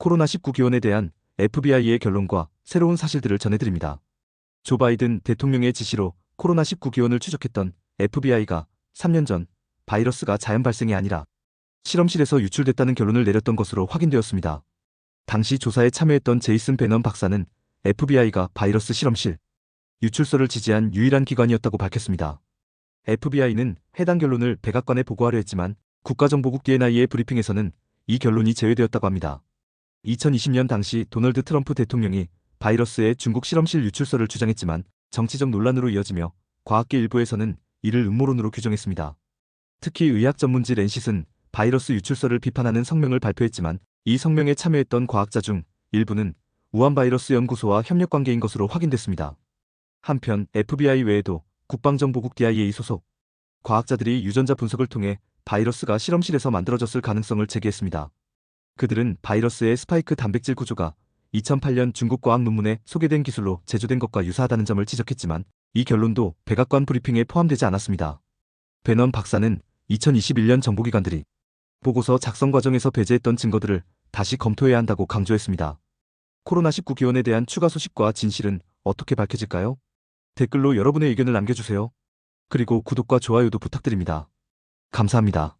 코로나19 기원에 대한 FBI의 결론과 새로운 사실들을 전해드립니다. 조 바이든 대통령의 지시로 코로나19 기원을 추적했던 FBI가 3년 전 바이러스가 자연 발생이 아니라 실험실에서 유출됐다는 결론을 내렸던 것으로 확인되었습니다. 당시 조사에 참여했던 제이슨 베넌 박사는 FBI가 바이러스 실험실 유출설을 지지한 유일한 기관이었다고 밝혔습니다. FBI는 해당 결론을 백악관에 보고하려 했지만 국가정보국 DNI의 브리핑에서는 이 결론이 제외되었다고 합니다. 2020년 당시 도널드 트럼프 대통령이 바이러스의 중국 실험실 유출설을 주장했지만 정치적 논란으로 이어지며 과학계 일부에서는 이를 음모론으로 규정했습니다. 특히 의학 전문지 렌싯은 바이러스 유출설을 비판하는 성명을 발표했지만 이 성명에 참여했던 과학자 중 일부는 우한 바이러스 연구소와 협력 관계인 것으로 확인됐습니다. 한편 FBI 외에도 국방정보국 DIA 소속 과학자들이 유전자 분석을 통해 바이러스가 실험실에서 만들어졌을 가능성을 제기했습니다. 그들은 바이러스의 스파이크 단백질 구조가 2008년 중국 과학 논문에 소개된 기술로 제조된 것과 유사하다는 점을 지적했지만 이 결론도 백악관 브리핑에 포함되지 않았습니다. 베넌 박사는 2021년 정보기관들이 보고서 작성 과정에서 배제했던 증거들을 다시 검토해야 한다고 강조했습니다. 코로나19 기원에 대한 추가 소식과 진실은 어떻게 밝혀질까요? 댓글로 여러분의 의견을 남겨주세요. 그리고 구독과 좋아요도 부탁드립니다. 감사합니다.